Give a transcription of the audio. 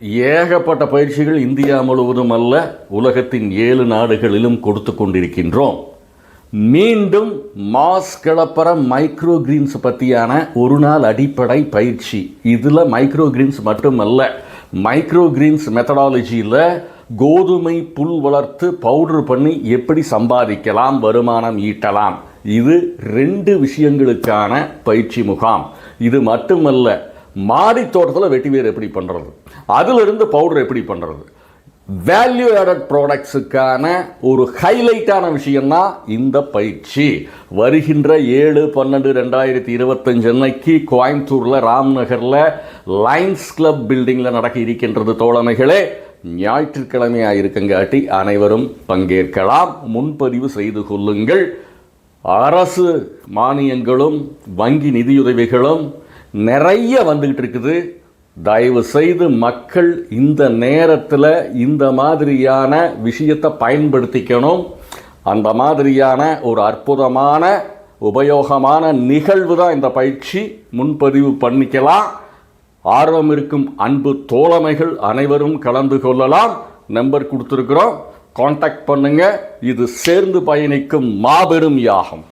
ஏகப்பட்ட பயிற்சிகள் இந்தியா முழுவதும் அல்ல உலகத்தின் ஏழு நாடுகளிலும் கொடுத்து கொண்டிருக்கின்றோம். மீண்டும் மாஸ் கிளப்பற மைக்ரோ கிரீன்ஸ் பற்றியான ஒரு நாள் அடிப்படை பயிற்சி. இதில் மைக்ரோ கிரீன்ஸ் மட்டுமல்ல மைக்ரோ கிரீன்ஸ் மெத்தடாலஜியில் கோதுமை புல் வளர்த்து பவுடர் பண்ணி எப்படி சம்பாதிக்கலாம் வருமானம் ஈட்டலாம். இது ரெண்டு விஷயங்களுக்கான பயிற்சி முகாம். இது மட்டுமல்ல மாடி தோட்டத்தில் வெட்டி எப்படி பண்ணுறது அதிலிருந்து பவுடர் எப்படி பண்ணுறது வேல்யூ ஆடட் ப்ராடக்ட்ஸுக்கான ஒரு ஹைலைட்டான விஷயம்னா இந்த பயிற்சி. வருகின்ற ஏழு பன்னெண்டு ரெண்டாயிரத்தி இருபத்தஞ்சு அன்னைக்கு கோயம்புத்தூரில் ராம்நகரில் லைன்ஸ் கிளப் பில்டிங்கில் நடக்க இருக்கின்றது தோழமைகளே. ஞாயிற்றுக்கிழமையாக இருக்கங்காட்டி அனைவரும் பங்கேற்கலாம். முன்பதிவு செய்து கொள்ளுங்கள். அரசு மானியங்களும் வங்கி நிதியுதவிகளும் நிறைய வந்துகிட்டு இருக்குது. தயவு செய்து மக்கள் இந்த நேரத்தில் இந்த மாதிரியான விஷயத்தை பயன்படுத்திக்கணும். அந்த மாதிரியான ஒரு அற்புதமான உபயோகமான நிகழ்வு தான் இந்த பயிற்சி. முன்பதிவு பண்ணிக்கலாம். ஆர்வம் இருக்கும் அன்பு தோழமைகள் அனைவரும் கலந்து கொள்ளலாம். நம்பர் கொடுத்துருக்குறோம். காண்டாக்ட் பண்ணுங்கள் இது சேர்ந்து பயணிக்கும் மாபெரும் யாகம்.